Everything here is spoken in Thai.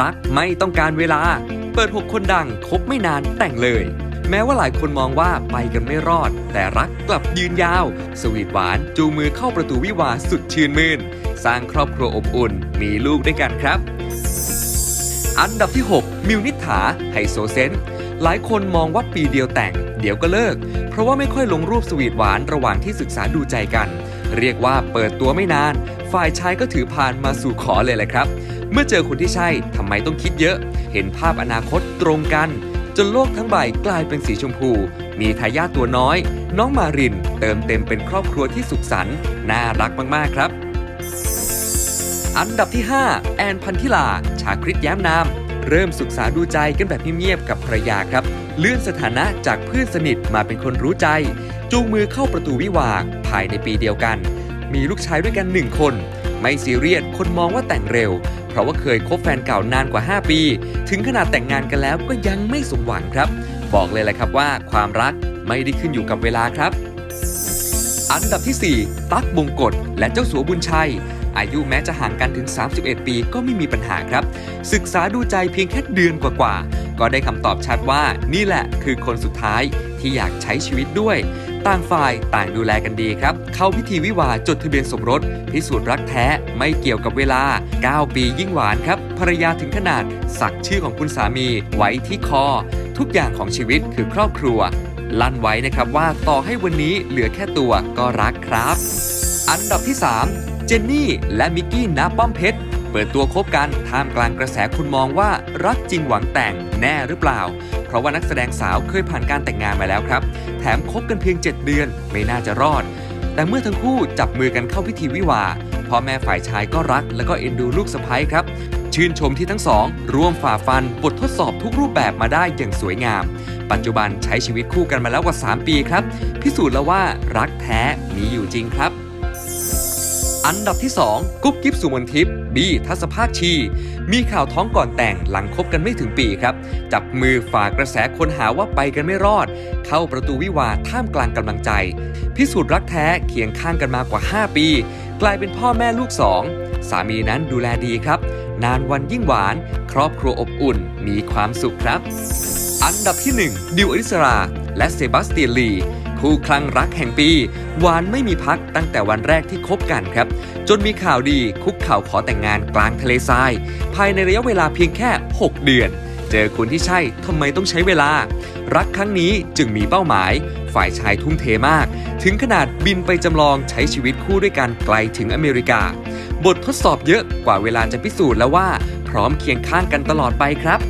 รักไม่ต้องการเวลา เปิด 6 คนดังคบไม่นานแต่งเลย แม้ว่าหลายคนมองว่าไปกันไม่รอด แต่รักกลับยืนยาว สวีทหวานจูงมือเข้าประตูวิวาสุดชื่นมื่น สร้างครอบครัวอบอุ่น มีลูกด้วยกันครับ อันดับที่ 6 มิวนิษฐาไฮโซเซนหลายคนมองว่าปีเดียวแต่ง เดี๋ยวก็เลิก เพราะว่าไม่ค่อยลงรูปสวีทหวานระหว่างที่ศึกษาดูใจกัน เรียกว่าเปิดตัวไม่นาน ฝ่ายชายก็ถือพานมาสู่ขอเลยแหละครับ เมื่อเจอคนที่ใช่ทำไมต้องคิดเยอะ เห็นภาพอนาคตตรงกัน จนโลกทั้งใบกลายเป็นสีชมพู มีทายาทตัวน้อย น้องมาริน เติมเต็มเป็นครอบครัวที่สุขสันต์น่ารักมาก ๆ ครับ อันดับที่ 5 แอนพันธิลา ชาคริตแย้มนาม เริ่มศึกษาดูใจกันแบบเงียบๆกับภรรยาครับ เลื่อนสถานะจากเพื่อนสนิทมาเป็นคนรู้ใจ จูงมือเข้าประตูวิวาภายในปีเดียวกัน มีลูกชายด้วยกันหนึ่งคน ไม่ซีเรียสคนมองว่าแต่งเร็ว เพราะว่าเคยคบแฟนเก่านานกว่า 5 ปี ถึงขนาดแต่งงานกันแล้วก็ยังไม่สมหวังครับ บอกเลยแหละครับว่าความรักไม่ได้ขึ้นอยู่กับเวลาครับ อันดับที่ 4 ตั๊กบงกฎและเจ้าสัวบุญชัยอายุแม้จะห่างกันถึง 31 ปีก็ไม่มีปัญหาครับ ศึกษาดูใจเพียงแค่เดือนกว่าๆ ก็ได้คำตอบชัดว่านี่แหละคือคนสุดท้ายที่อยากใช้ชีวิตด้วย ต่างฝ่ายต่างดูแลกันดีครับ เข้าพิธีวิวาจดทะเบียนสมรส พิสูจน์รักแท้ไม่เกี่ยวกับเวลา 9 ปียิ่งหวานครับ ภรรยาถึงขนาด สักชื่อของคุณสามีไว้ที่คอ ทุกอย่างของชีวิตคือครอบครัว ลั่นไว้นะครับว่าต่อให้วันนี้เหลือแค่ตัวก็รักครับ อันดับที่ 3 เจนนี่และมิกกี้ณป้อมเพชร เปิดตัวคบกันท่ามกลางกระแสคุณมองว่ารักจริงหวังแต่งแน่หรือเปล่า เพราะว่านักแสดงสาวเคยผ่านการแต่งงานมาแล้วครับ แถมคบกันเพียง 7 เดือนไม่น่าจะรอด แต่เมื่อทั้งคู่จับมือกันเข้าพิธีวิวาห์พ่อแม่ฝ่ายชายก็รักและก็เอ็นดูลูกสะใภ้ครับชื่นชมที่ทั้งสอง ร่วมฝ่าฟันบททดสอบทุกรูปแบบมาได้อย่างสวยงาม ปัจจุบันใช้ชีวิตคู่กันมาแล้วกว่า 3 ปีครับ พิสูจน์แล้วว่ารักแท้มีอยู่จริงครับ อันดับที่ 2 กุ๊บกิ๊บสุมนทิพย์บีทัศภาคชี มีข่าวท้องก่อนแต่งหลังคบกันไม่ถึงปีครับ จับมือฝ่ากระแสคนหาว่าไปกันไม่รอด เข้าประตูวิวาท่ามกลางกำลังใจ พิสูจน์รักแท้เคียงข้างกันมากว่า 5 ปี กลายเป็นพ่อแม่ลูกสองสามีนั้นดูแลดีครับ นานวันยิ่งหวาน ครอบครัวอบอุ่นมีความสุขครับ อันดับที่ 1 ดิวอริสรา และเซบาสเตียนลีคู่คลั่งรักแห่งปีหวานไม่มีพักตั้งแต่วันแรกที่คบกันครับ จนมีข่าวดีคุกเข่าขอแต่งงานกลางทะเลทราย ภายในระยะเวลาเพียงแค่ 6 เดือน เจอคนที่ใช่ทำไมต้องใช้เวลา รักครั้งนี้จึงมีเป้าหมาย ฝ่ายชายทุ่มเทมาก ถึงขนาดบินไปจำลองใช้ชีวิตคู่ด้วยกันไกลถึงอเมริกา บททดสอบเยอะกว่าเวลาจะพิสูจน์แล้วว่า พร้อมเคียงข้างกันตลอดไปครับ